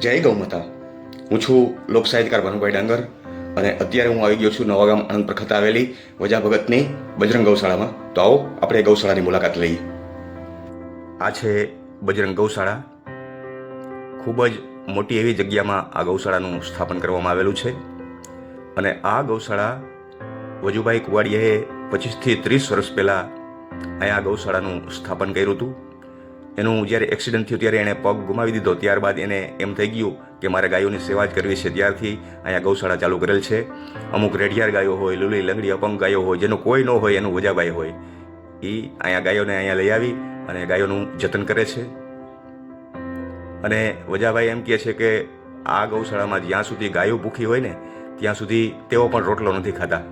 જય ગૌમાતા. હું છું લોક સાહિત્યકાર ડાંગર અને અત્યારે હું આવી ગયો છું નવાગામ આનંદ પર ખાતે આવેલી વજા ભગતની બજરંગ ગૌશાળામાં. તો આવો, આપણે ગૌશાળાની મુલાકાત લઈએ. આ છે બજરંગ ગૌશાળા. ખૂબ જ મોટી એવી જગ્યામાં આ ગૌશાળાનું સ્થાપન કરવામાં આવેલું છે. અને આ ગૌશાળા વજુભાઈ કુવાડિયાએ પચીસથી ત્રીસ વર્ષ પહેલાં અહીંયા ગૌશાળાનું સ્થાપન કર્યું હતું. એનું જ્યારે એક્સિડન્ટ થયું ત્યારે એણે પગ ગુમાવી દીધો. ત્યારબાદ એને એમ થઈ ગયું કે મારે ગાયોની સેવા જ કરવી છે. ત્યારથી અહીંયા ગૌશાળા ચાલુ કરેલ છે. અમુક રેડિયાર ગાયો હોય, લુલી લંગડી અપંગ ગાયો હોય, જેનું કોઈ ન હોય એનું વજાભાઈ હોય. એ અહીંયા ગાયોને અહીંયા લઈ આવી અને ગાયોનું જતન કરે છે. અને વજાભાઈ એમ કહે છે કે આ ગૌશાળામાં જ્યાં સુધી ગાયો ભૂખી હોય ને, ત્યાં સુધી તેઓ પણ રોટલો નથી ખાતા.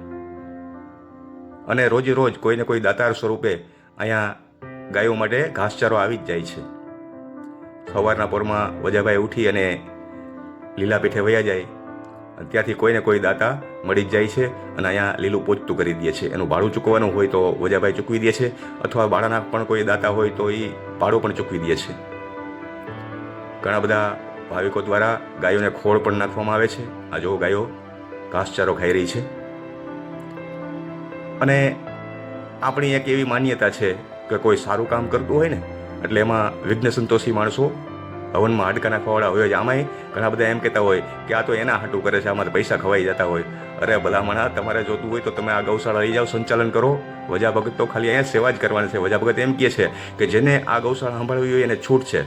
અને રોજે રોજ કોઈને કોઈ દાતાર સ્વરૂપે અહીંયા ગાયો માટે ઘાસચારો આવી જ જાય છે. સવારના પોરમાં વજાભાઈ ઉઠી અને લીલા પીઠે વયા જાય. ત્યાંથી કોઈને કોઈ દાતા મળી જ જાય છે અને અહીંયા લીલું પોચતું કરી દે છે. એનું ભાડું ચૂકવવાનું હોય તો વજાભાઈ ચૂકવી દે છે અથવા ભાડાના પણ કોઈ દાતા હોય તો એ ભાડું પણ ચૂકવી દે છે. ઘણા બધા ભાવિકો દ્વારા ગાયોને ખોળ પણ નાખવામાં આવે છે. આ જો ગાયો ઘાસચારો ખાઈ રહી છે. અને આપણી એક એવી માન્યતા છે કે કોઈ સારું કામ કરતું હોય ને, એટલે એમાં વિઘ્ન સંતોષી માણસો હવનમાં હાડકા નાખવાવાળા હોય જ. આમાંય ઘણા બધા એમ કહેતા હોય કે આ તો એના હાટું કરે છે આમાં પૈસા ખવાઈ જતા હોય. અરે ભલામણા, તમારે જોતું હોય તો તમે આ ગૌશાળા લઈ જાઓ, સંચાલન કરો. વજા ભગત તો ખાલી અહીંયા સેવા જ કરવાની છે. વજા ભગત એમ કહે છે કે જેને આ ગૌશાળા સંભાળવી હોય એને છૂટ છે.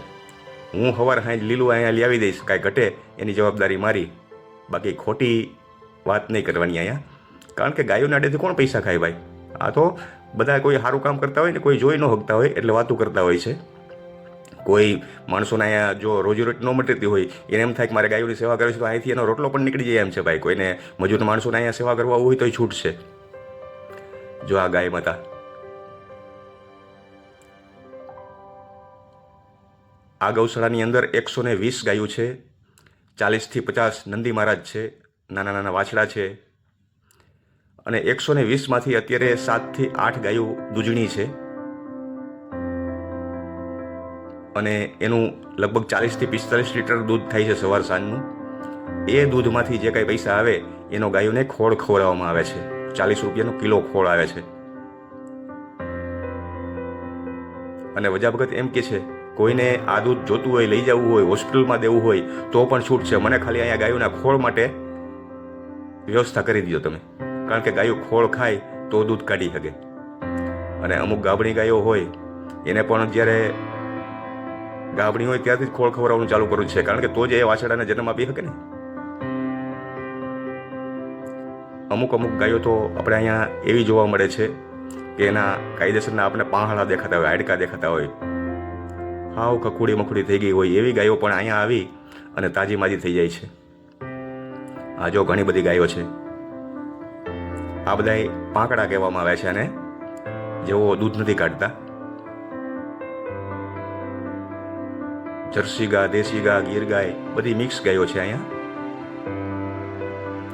હું હવાર હાંજ લીલું અહીંયા લઈ આવી દઈશ, કાંઈ ઘટે એની જવાબદારી મારી. બાકી ખોટી વાત નહીં કરવાની અહીંયા. કારણ કે ગાયોના આડેથી કોણ પૈસા ખાય ભાઈ? આ તો બધા કોઈ સારું કામ કરતા હોય ને કોઈ જોઈ ન શકતા હોય એટલે વાતું કરતા હોય છે. કોઈ માણસોને અહીંયા જો રોજીરોટી ન મટતી હોય, એને એમ થાય કે મારે ગાયોની સેવા કરવી છે તો અહીંથી એનો રોટલો પણ નીકળી જાય એમ છે ભાઈ. કોઈને મજૂર માણસોને અહીંયા સેવા કરવા હોય તો છૂટ છે. જો આ ગાય માતા. આ ગૌશાળાની અંદર એકસો ને વીસ ગાયો છે, ચાલીસથી પચાસ નંદી મહારાજ છે, નાના નાના વાછડા છે અને એકસો ને વીસમાંથી અત્યારે સાતથી આઠ ગાયો દૂધણી છે. અને એનું લગભગ ચાલીસથી પિસ્તાલીસ લીટર દૂધ થાય છે સવાર સાંજનું. એ દૂધમાંથી જે કાંઈ પૈસા આવે, એનો ગાયોને ખોળ ખવડાવવામાં આવે છે. ચાલીસ રૂપિયાનો કિલો ખોળ આવે છે. અને વજા ભગત એમ કે છે, કોઈને આ દૂધ જોતું હોય, લઈ જવું હોય, હોસ્પિટલમાં દેવું હોય, તો પણ છૂટ છે. મને ખાલી અહીંયા ગાયોના ખોળ માટે વ્યવસ્થા કરી દીધો તમે. કારણ કે ગાયો ખોળ ખાય તો દૂધ કાઢી શકે અને અમુક ગાભણી ગાયો હોય, એને પણ જ્યારે ગાભણી હોય ત્યારથી જ ખોળ ખવડાવવાનું ચાલુ કરવું છે. કારણ કે તો જ એ વાછડાને જન્મ આપી શકે ને. અમુક અમુક ગાયો તો આપણે અહીંયા એવી જોવા મળે છે કે એના કાયદેસરના આપણે પાંહળા દેખાતા હોય, હાડકા દેખાતા હોય. હાવ કકુડી મકુડી થઈ ગઈ હોય એવી ગાયો પણ અહીંયા આવી અને તાજી માજી થઈ જાય છે. આ જો ઘણી બધી ગાયો છે. આ બધા પાંકડા કહેવામાં આવે છે અને જેઓ દૂધ નથી કાઢતા. જર્સી ગા, દેશી ગા, ગીર ગાય, બધી મિક્સ ગાયો છે અહીંયા.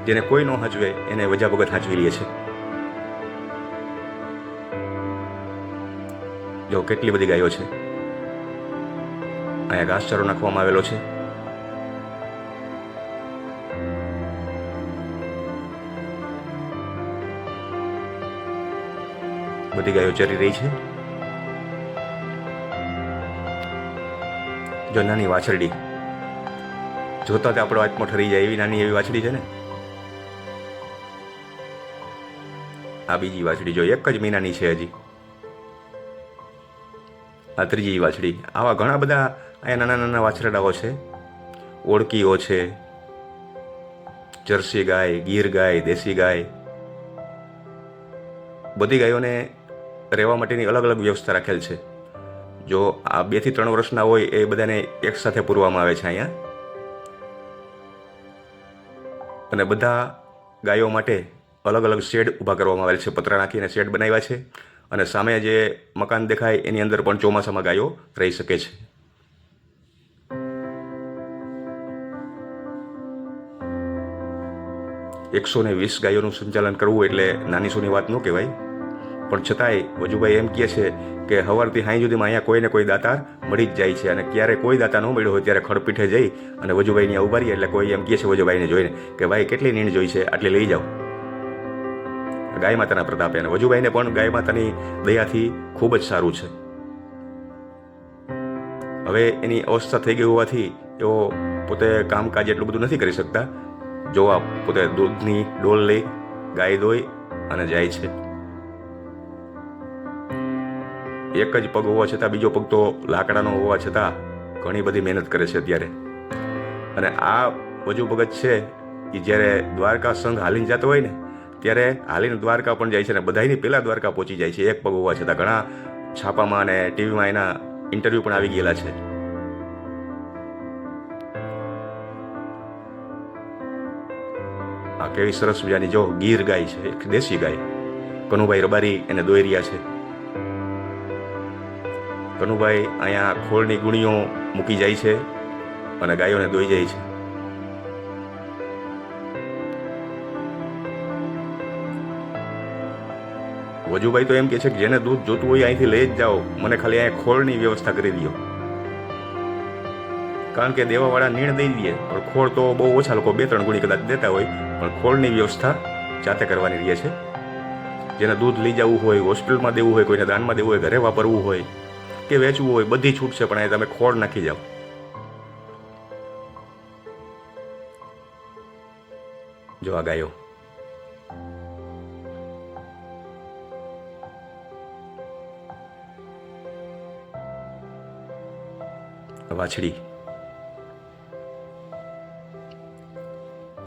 જેને કોઈ ન હાચવે, એને વજા વગર હાચવી લે છે. જો કેટલી બધી ગાયો છે. અહીંયા ઘાસચારો નાખવામાં આવેલો છે. બધી ગાયો ચરી રહી છે? જો નાની વાછરડી, જોતા તો આપણો આત્મો ઠરી જાય એવી નાની એવી વાછડી છે ને? આ બીજી વાછડી જો એક જ મહિનાની છે હજી. આ ત્રીજી વાછડી આવા ઘણા બધા અહીંયા નાના નાના વાછરડાઓ છે. ઓળકીઓ છે, જર્સી ગાય, ગીર ગાય, દેશી ગાય. બધી ગાયોને રહેવા માટેની અલગ અલગ વ્યવસ્થા રાખેલ છે. જો આ બેથી ત્રણ વર્ષના હોય એ બધાને એક સાથે પૂરવામાં આવે છે અહીંયા. અને બધા ગાયો માટે અલગ અલગ શેડ ઊભા કરવામાં આવેલ છે. પતરા નાખીને શેડ બનાવ્યા છે. અને સામે જે મકાન દેખાય એની અંદર પણ ચોમાસામાં ગાયો રહી શકે છે. એકસો ને વીસ ગાયોનું સંચાલન કરવું એટલે નાની સૂની વાત ન કહેવાય. પણ છતાંય વજુભાઈ એમ કહે છે કે સવારથી હાઈ સુધીમાં અહીંયા કોઈને કોઈ દાતાર મળી જ જાય છે અને ક્યારે કોઈ દાતા ન મળ્યો હોય ત્યારે ખડપીઠે જઈ અને વજુભાઈની ત્યાં એટલે કોઈ એમ કહે છે વજુભાઈને જોઈને કે ભાઈ, કેટલી નીણ જોઈ છે? આટલી લઈ જાઓ. ગાય માતાના પ્રતાપે અને વજુભાઈને પણ ગાય માતાની દયાથી ખૂબ જ સારું છે. હવે એની અવસ્થા થઈ ગઈ હોવાથી એઓ પોતે કામકાજ એટલું બધું નથી કરી શકતા. જોવા પોતે દૂધની ડોલ લઈ, ગાય દોઈ અને જાય છે. એક જ પગ હોવા છતાં, બીજો પગ તો લાકડાનો હોવા છતાં ઘણી બધી મહેનત કરે છે અત્યારે. અને આ વજુ ભગત છે એ જ્યારે દ્વારકા સંઘ હાલીને જતો હોય ને, ત્યારે હાલીને દ્વારકા પણ જાય છે અને બધાની પહેલાં દ્વારકા પહોંચી જાય છે, એક પગ હોવા છતાં. ઘણા છાપામાં અને ટીવીમાં એના ઇન્ટરવ્યૂ પણ આવી ગયેલા છે. આ કેવી સરસ મજાની, જો ગીર ગાય છે, એક દેશી ગાય, કનુભાઈ રબારી એને દોઈ રહ્યા છે. કનુભાઈ અહીંયા ખોળની ગુણીઓ મૂકી જાય છે અને ગાયોને દોઈ જાય છે. વજુભાઈ તો એમ કે છે કે જેને દૂધ જોતું હોય અહીંથી લઈ જ જાઓ. મને ખાલી અહીંયા ખોળની વ્યવસ્થા કરી દો. કારણ કે દેવાવાળા નીણ દઈ દઈએ પણ ખોળ તો બહુ ઓછા લોકો બે ત્રણ ગુણી કદાચ દેતા હોય, પણ ખોળની વ્યવસ્થા જાતે કરવાની રહે છે. જેને દૂધ લઈ જવું હોય, હોસ્પિટલમાં દેવું હોય, કોઈને દાનમાં દેવું હોય, ઘરે વાપરવું હોય કે વેચવું હોય, બધી છૂટ છે પણ અહીં તમે ખોળ નાખી જાઓ. જો આ ગાયો. વાછડી.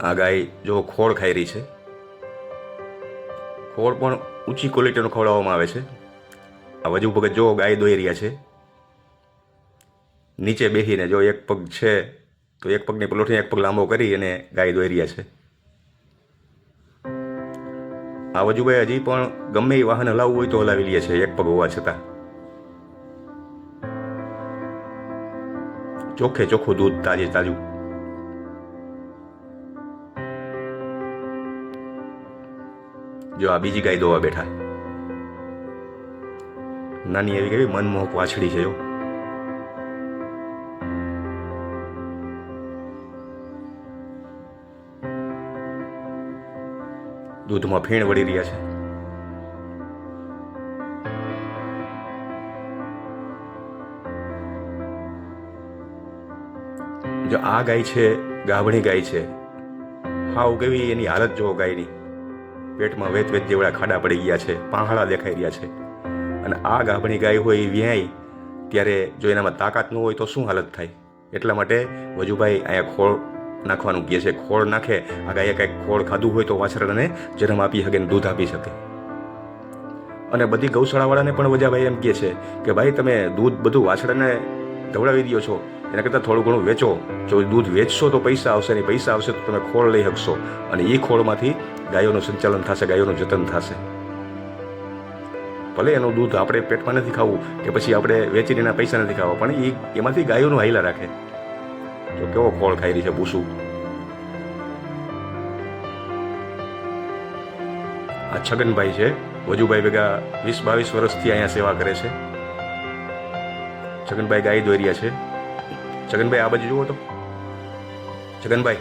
આ ગાય જો ખોળ ખાઈ રહી છે, ખોળ પણ ઊંચી ક્વોલિટીનો ખવડાવવામાં આવે છે. આ વજુ ભગત જો ગાય દોઈ રહ્યા છે. નીચે બેસીને જો એક પગ છે, તો એક પગની પલોઠી એક પગ લાંબો કરી અને ગાય દોઈ રહ્યા છે. આ વજુભાઈ હજી પણ ગમે એ વાહન હલાવવું હોય તો હલાવી લે છે, એક પગ હોવા છતાં. ચોખ્ખે ચોખ્ખું દૂધ તાજે તાજું. જો આ બીજી ગાય દોવા બેઠા. નાની એવી કેવી મનમોહક વાછડી છે જો દૂધમાં ફીણ વળી રહ્યા છે. જો આ ગાય છે, ગાભણી ગાય છે, હાવ કેવી એની હાલત જો ગાયની. પેટમાં વેત વેત જેવડા ખાડા પડી ગયા છે, પાંહળા દેખાઈ રહ્યા છે. અને આ ગાભણી ગાય હોય એ વ્યાય, ત્યારે જો એનામાં તાકાત ન હોય તો શું હાલત થાય? એટલા માટે વજુભાઈ અહીંયા ખોળ નાખવાનું કહે છે. ખોળ નાખે, આ ગાયે કંઈક ખોળ ખાધું હોય તો વાછરડાને જન્મ આપી શકે ને દૂધ આપી શકે. અને બધી ગૌશાળાવાળાને પણ વજાભાઈ એમ કહે છે કે, ભાઈ, તમે દૂધ બધું વાછડાને ધવડાવી દો છો. એના કરતાં થોડું ઘણું વેચો. જો દૂધ વેચશો તો પૈસા આવશે ને પૈસા આવશે તો તમે ખોળ લઈ શકશો અને એ ખોળમાંથી ગાયોનું સંચાલન થશે, ગાયોનું જતન થશે. ભલે એનું દૂધ આપણે પેટમાં નથી ખાવું કે પછી આપણે વેચીને એના પૈસા નથી ખાવા, પણ એ એમાંથી ગાયોનું હાઈલા રાખે. તો કેવો ખોળ ખાઈ રહી છે ભૂસું. આ છગનભાઈ છે, વજુભાઈ ભેગા વીસ બાવીસ વર્ષથી અહીંયા સેવા કરે છે. છગનભાઈ ગાય દોઈ રહ્યા છે. છગનભાઈ, આ બાજુ જુઓ તો. છગનભાઈ.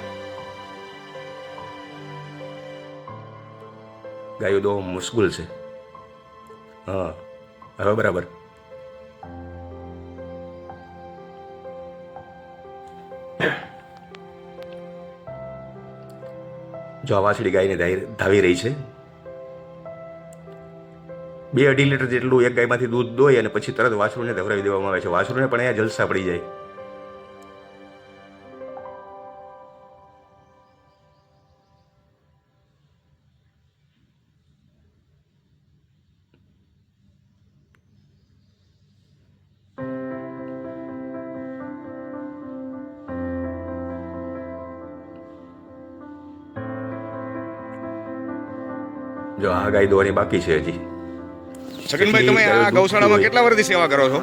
ગાયો દો, મુશ્કેલ છે. હા હવે બરાબર. જો વાછડી ગાયને ધાવી રહી છે. બે અઢી લીટર જેટલું એક ગાયમાંથી દૂધ દોઈ અને પછી તરત વાછરુને ધવરાવી દેવામાં આવે છે. વાછરુને પણ અહીંયા જલસા પડી જાય. ગાય દોવાની બાકી છે હજી. છગનભાઈ તમે આ ગૌશાળામાં કેટલા વર્ષથી સેવા કરો છો?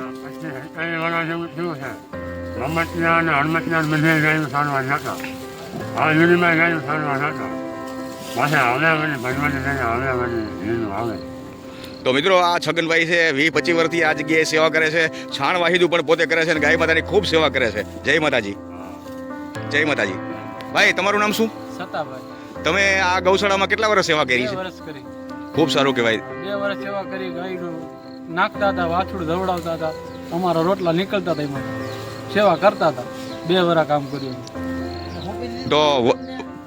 મમ્મતના હનુમતના ગાયું સારવાર આ યુનિમાં ગાયું સારવાર નતા પાછા હવે મને ભગવાન હવે મને લીલું આવે તો મિત્રો આ છગનભાઈ છે વી પચીસ વર્ષથી આ જગ્યાએ સેવા કરે છે. છાણ વાહિદું પણ પોતે કરે છે અને ગાય માતાની ખૂબ સેવા કરે છે. જય માતાજી. જય માતાજી. ભાઈ તમારું નામ શું? સતાભાઈ. તમે આ ગૌશાળામાં કેટલા વર્ષ સેવા કરી છે? વર્ષ કરી. ખૂબ સારું કહેવાય. બે વર્ષ સેવા કરી ગાયનું નાખતા હતા વાછડું ધવડાવતા હતા. અમારા રોટલા નીકળતા હતા એમાં. સેવા કરતા હતા. બે વરા કામ કર્યું તો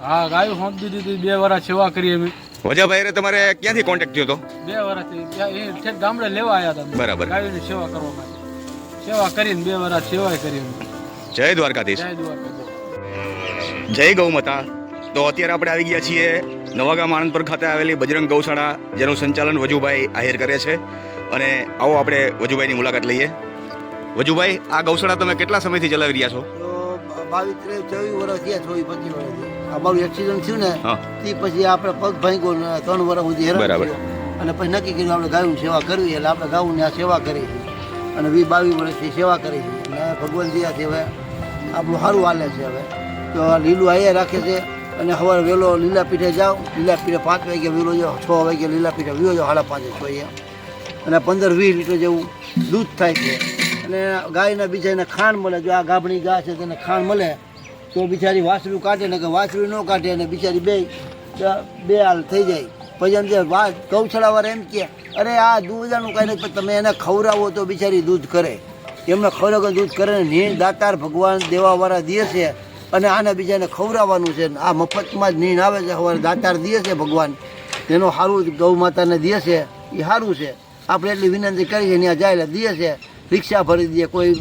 હા ગાયું સોંપી દીધી હતી બે વરા સેવા કરી અમે. વજાભાઈ તમારે ક્યાંથી કોન્ટેક્ટ થયો હતો બે વર્ષથી ગામડે લેવા આવ્યા હતા બરાબર. ગાયોની સેવા કરવા માટે. સેવા કરીને બે વર્ષ સેવા કરી જય દ્વારકાધીશ. જય દ્વારકા જય ગૌ માતા. તો અત્યારે આપણે આવી ગયા છીએ નવાગામ આણંદપુર ખાતે આવેલી બજરંગ ગૌશાળા જેનું સંચાલન વજુભાઈ આહિર કરે છે. અને આવો આપણે વજુભાઈની મુલાકાત લઈએ. વજુભાઈ આ ગૌશાળા તમે કેટલા સમયથી ચલાવી રહ્યા છો? તો બાવીસ ત્રેવીસ ચોવીસ વર્ષ થયા ચોવીસ પચીસ વર્ષ. અમારું એક્સિડન્ટ થયું ને તે પછી આપણે પગ ભાંગ્યો ને ત્રણ વર્ષ સુધી બરાબર. અને પછી નક્કી કર્યું આપણે ગાયું સેવા કરવી એટલે આપણે ગાઉની આ સેવા કરી છે અને વી બાવીસ વર્ષથી સેવા કરી છે અને ભગવાન દયા છે હવે આપણું સારું હાલે છે હવે. તો આ લીલું અહીંયા રાખે છે. અને સવારે વહેલો લીલા પીઠે જાઓ. લીલા પીઠે પાંચ વાગે વહેલો જાઓ. છ વાગે લીલા પીઠે વિયો જાઓ. સાડા પાંચે છ અને પંદર વીસ લીટર જેવું દૂધ થાય છે. અને ગાયના બીજાને ખાંડ મળે. જો આ ગાભણી ગાય છે તેને ખાંડ મળે, તો બિચારી વાસરું કાઢે ને કે વાસરું ન કાઢે અને બિચારી બે બે હાલ થઈ જાય. પછી એમ કે વા ગૌશાળાવાળા એમ કે, અરે, આ દૂધાનું કાંઈ નથી તમે એને ખવડાવો તો બિચારી દૂધ કરે. એમને ખવડાવો દૂધ કરે ને દાતાર ભગવાન દેવાવાળા દે છે. અને આને બીજાને ખવડાવવાનું છે. આ મફતમાં જ નીણ આવે છે. હવે દાતાર દે છે ભગવાન. તેનો સારું ગૌ માતાને દે છે. એ સારું છે. આપણે એટલી વિનંતી કરી છે, ત્યાં જાય દે છે. રિક્ષા ભરી દે, કોઈ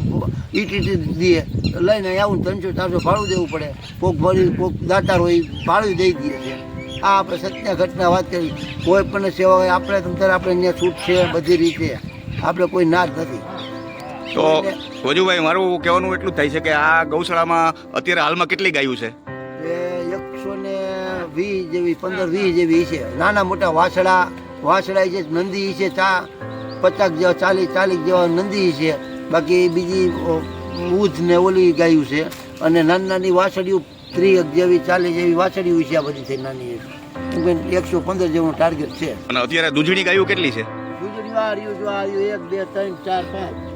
ઈટીટી દે. લઈને આવું ત્રણસો ચારસો ભાડું દેવું પડે. કોક ભરી, કોક દાતાર હોય ભાડું દઈ દે છે. આ આપણે સત્ય ઘટના વાત કરી. કોઈ પણ સેવા હોય, આપણે તમ આપણે અહીંયા છૂટ છે બધી રીતે. આપણે કોઈ ના જ નથી. તો વજુભાઈ મારું કહેવાનું એટલું થાય છે કે આ ગૌશાળામાં અત્યારે હાલમાં કેટલી ગાયું છે? એ એકસો ને વીસ જેવી પંદર વીસ જેવી છે. નાના મોટા વાસડા વાસડા છે નંદી છે ચા પચાસ જેવા ચાલીસ ચાલીસ જેવા નંદી છે. બાકી બીજી ઉધ ને ઓલી ગાયું છે. અને નાની નાની વાસળીઓ ત્રીસ જેવી ચાલીસ જેવી વાસળીઓ છે આ બધી થઈ નાની એકસો પંદર જેવું ટાર્ગેટ છે. અને અત્યારે દૂધણી ગાયું કેટલી છે? દૂધણી આ જો આ એક બે ત્રણ ચાર પાંચ.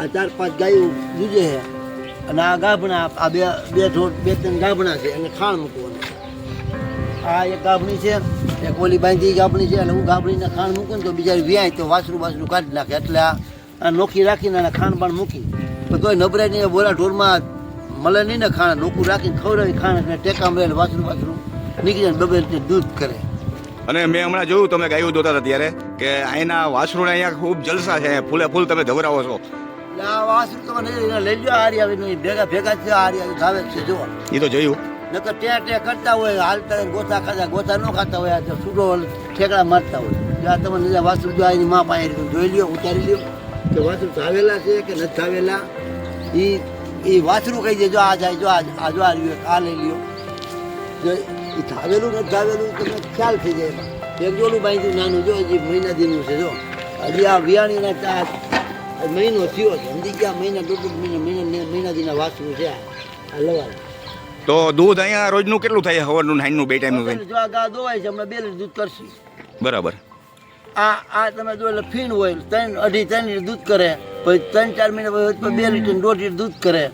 આ ચાર પાંચ ગાયો દૂજે છે અને આ ગાભણા, આ બે બે ઢોર, બે ત્રણ ગાભણા છે અને ખાણ મૂકવાનું આ એક ગાભણી છે, એક ઓલી બાંધી ગાભણી છે અને હું ગાભણીને ખાણ મૂકું તો બિચારી વ્યાય તો વાસરું વાસરું કાઢી નાખે. એટલે આ નોખી રાખીને અને ખાણ બાણ મૂકી. તો તોય નબરાય નહીં બોરા ઢોરમાં મળે નહીં ને ખાણ, નોખું રાખીને ખવડાવી ખાણ એટલે ટેકા મળે વાસરું વાસરું નીકળી જાય બબે રીતે દૂધ કરે. અને મેં હમણાં જોયું તમે ગાયું દોતા હતા ત્યારે, કે અહીંના વાસરુને અહીંયા ખૂબ જલસા છે, ફૂલે ફૂલ તમે ધવરાવો છો. વાસરું નહીં લઈ લો હારી આવી ભેગા ભેગા છે હારી આવી ખાવે છે જો એ તો જોયું. નકર ટે ટે કરતા હોય હાલતા ગોથા ખાતા ગોતા ન ખાતા હોય આ તો છૂટો ઠેકડા મારતા હોય. જો તમે વાસરું જો એની માં પાસે. જોઈ લ્યો ઉતારી લ્યો કે વાસરું થાવેલા છે કે નથી થાવેલા એ એ વાસરું કહી દેજો આ જાય જો આ જો આ આ લઈ લ્યો. જો એ થાવેલું નથી ધાવેલું તમને ખ્યાલ થઈ જાય. એક જોલું બાંધ્યું નાનું જો હજી મહિના દીનું છે જો. હજી આ વિયાણીના મહિનો થયો છે. સમજી ગયા મહિના દોઢ મહિના મહિના મહિના દીના વાસવું છે. આ લવાય. તો દૂધ અહીંયા રોજનું કેટલું થાય? સવારનું નાઈનનું બે ટાઈમનું થાય? જો આ ગા દોવાય છે હમણાં બે લીટર દૂધ કરશે. બરાબર. આ આ તમે જો એટલે ફીણ હોય ત્રણ અઢી ત્રણ લીટર દૂધ કરે પછી ત્રણ ચાર મહિના પછી બે લીટર દોઢ લીટર દૂધ કરે.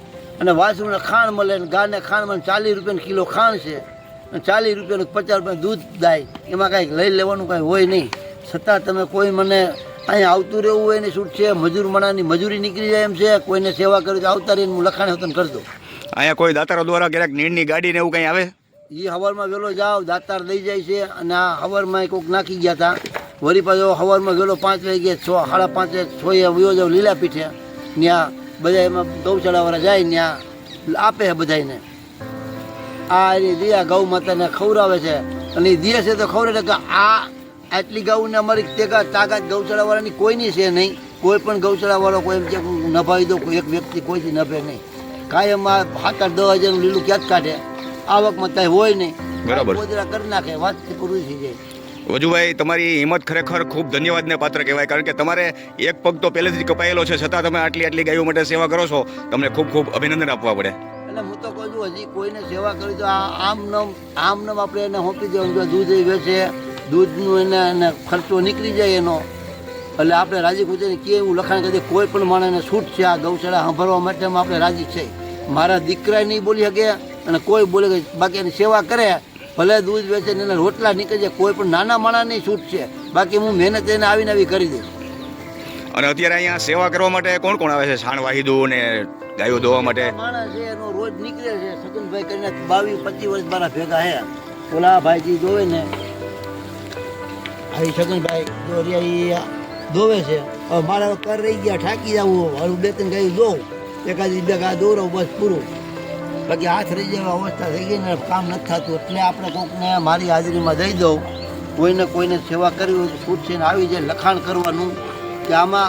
અને વાસુને ખાણ મળે ને ગાને ખાણ મળે ચાલીસ રૂપિયાનું કિલો ખાણ છે. અને ચાલીસ રૂપિયાનું પચાસ રૂપિયા દૂધ દાય એમાં કાંઈક લઈ લેવાનું કાંઈ હોય નહીં. છતાં તમે કોઈ મને અહીંયા આવતું રહેવું હોય એની શું છે મજૂર મણાની મજૂરી નીકળી જાય એમ છે કોઈને સેવા કરી તો આવતા રહીને હું લખાણ હોતન કરી દઉં. અહીંયા કોઈ દાતારો દ્વારા ક્યારેક નીણની ગાડી ને એવું કંઈ આવે? એ હવારમાં વહેલો જાઓ દાતાર લઈ જાય છે અને આ હવારમાં કોઈક નાખી ગયા હતા વળી પાછો હવારમાં વહેલો પાંચ વાગે છ સાડા પાંચે છ એ વયો જાવ લીલા પીઠે ત્યાં બધા એમાં ગૌશાળાવાળા જાય ત્યાં આપે છે બધાને આ એની દિયા ગૌ માતાને ખવડાવે છે. અને એ દિયે છે તો ખવડાવે કે આ આટલી ગાઉને અમારી તેકા તાકાત ગૌશાળાવાળાની કોઈની છે નહીં. કોઈ પણ ગૌશાળાવાળો કોઈ એમ કે નભાવી કોઈ એક વ્યક્તિ કોઈથી નભે નહીં. કાયમ આ સાત આઠ દસ હજારનું લીલું ક્યાં કાઢે? આવકમાં કાંઈ હોય નહીં. બરાબર. ગોદરા કરી નાખે વાત પૂરી થઈ જાય. વજુભાઈ તમારી હિંમત ખરેખર ખૂબ ધન્યવાદને પાત્ર કહેવાય કારણ કે તમારે એક પગ તો પહેલેથી જ કપાયેલો છે છતાં તમે આટલી આટલી ગાયો માટે સેવા કરો છો તમને ખૂબ ખૂબ અભિનંદન આપવા પડે. એટલે હું તો કહું છું હજી કોઈને સેવા કરી તો આ આમ નમ આમ નમ આપણે એને સોંપી દેવાનું દૂધ એ વેચે દૂધનું એને એને ખર્ચો નીકળી જાય એનો. એટલે આપણે રાજી ગુજરાતી કે એવું લખાણ કરી કોઈ પણ માણસને છૂટ છે આ ગૌશાળા સાંભળવા માટે આપણે રાજી છે. મારા દીકરા નહીં બોલી શકે અને કોઈ બોલે કે બાકી એની સેવા કરે ભલે દૂધ વેચે ને એના રોટલા નીકળી જાય કોઈ પણ નાના માણસની છૂટ છે. બાકી હું મહેનત એને આવીને આવી કરી દઈશ અને અત્યારે અહીંયા સેવા કરવા માટે કોણ કોણ આવે છે? છાણ વાહિદુ ને ગાયો ધોવા માટે? માણસ છે એનો રોજ નીકળે છે. સગનભાઈ કરીને બાવીસ પચીસ વર્ષ મારા ભેગા હે ઓલા ભાઈજી જોવે ને આવી છગનભાઈ દોરિયા દોવે છે. હવે મારા કર રહી ગયા ઠાકી જવું હવે બે ત્રણ ગાયું દોઉં એકાદી બે ગા દોરો, બસ પૂરું. બાકી હાથ રહી જાય અવસ્થા થઈ ગઈ ને કામ નથી થતું. એટલે આપણે કોઈકને મારી હાજરીમાં દઈ દઉં. કોઈને કોઈને સેવા કરવી હોય છે ને આવી જાય, લખાણ કરવાનું. કે આમાં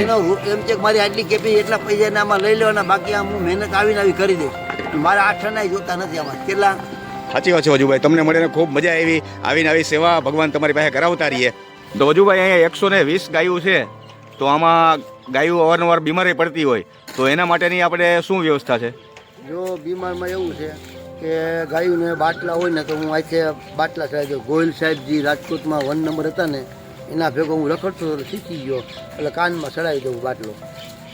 એનો એમ છે કે મારી આટલી કેપી એટલા પૈસાને આમાં લઈ લેવાના, બાકી આમ હું મહેનત આવીને આવી કરી દઈશ. મારા આઠ જોતા નથી આમાં. કેટલા? સાચી વાત છે વજુભાઈ. તમને મળીને ખૂબ મજા આવી. આવીને આવી સેવા ભગવાન તમારી પાસે કરાવતા રહીએ. તો વજુભાઈ, અહીંયા એકસો ને વીસ ગાયું છે. તો આમાં ગાયું અવારનવાર બીમારી પડતી હોય. તો એના માટેની આપણે શું વ્યવસ્થા છે? જો બીમારમાં એવું છે કે ગાયુંને બાટલા હોય ને તો હું અહીંથી બાટલા દઉં ગોયલ સાહેબજી રાજકોટમાં વન નંબર હતા ને, એના ભેગો હું રખડતો શીખી ગયો. એટલે કાનમાં ચડાવી દઉં બાટલો.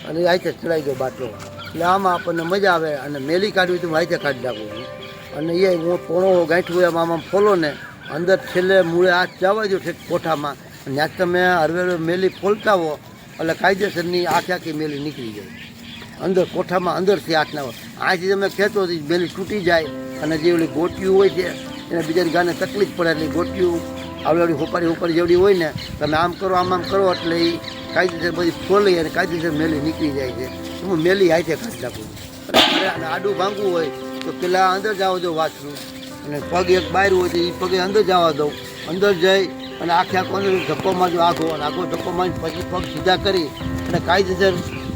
અને અહીંથી જ ચડાવી દઉં બાટલો. એટલે આમાં આપણને મજા આવે અને મેલી કાઢવી તો હું અહીંથી કાઢી નાખું. છું અને એ હું પોણો ગાંઠું એમ આમ ફોલો ને અંદર છેલ્લે મૂળે હાથ જવા જો ઠેક કોઠામાં. અને ત્યાં તમે હરવે હરવે મેલી ફોલતા હો એટલે કાયદેસરની આખી આખી મેલી નીકળી જાય. અંદર કોઠામાં અંદરથી હાથ ના હોય આથી તમે ખેંચો મેલી તૂટી જાય, અને જે ઓલી ગોટિયું હોય છે, એને બીજાની ગાને તકલીફ પડે એટલે ગોટિયું, આવડી હોપારી હોપારી જેવડી હોય ને, તમે આમ કરો, આમ આમ કરો, એટલે એ કાયદેસર બધી ફોલી અને કાયદેસર મેલી નીકળી જાય છે. હું મેલી હાથે કાઢી નાખું. આડું ભાંગવું હોય તો પેલા અંદર જવા દો વાછરું. અને પગ એક બહાર હોય તો એ પગે અંદર જવા દઉં અંદર જઈ અને આખે આખો અંદર ધક્કો મારજો આખો અને આખો ધક્કો મારી પછી પગ સીધા કરી અને કાયદેસર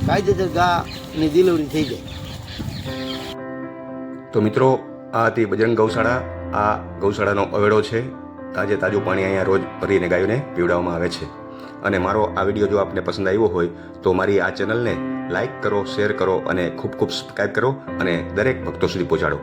કાયદેસર ગાની ડિલિવરી થઈ જાય. તો મિત્રો, આ હતી બજરંગ ગૌશાળા. આ ગૌશાળાનો અવેડો છે. તાજે તાજું પાણી અહીંયા રોજ ભરીને ગાયોને પીવડાવવામાં આવે છે. અને મારો આ વીડિયો જો આપને પસંદ આવ્યો હોય તો મારી આ ચેનલને લાઈક કરો શેર કરો અને ખૂબ ખૂબ સબસ્ક્રાઈબ કરો અને દરેક ભક્તો સુધી પહોંચાડો.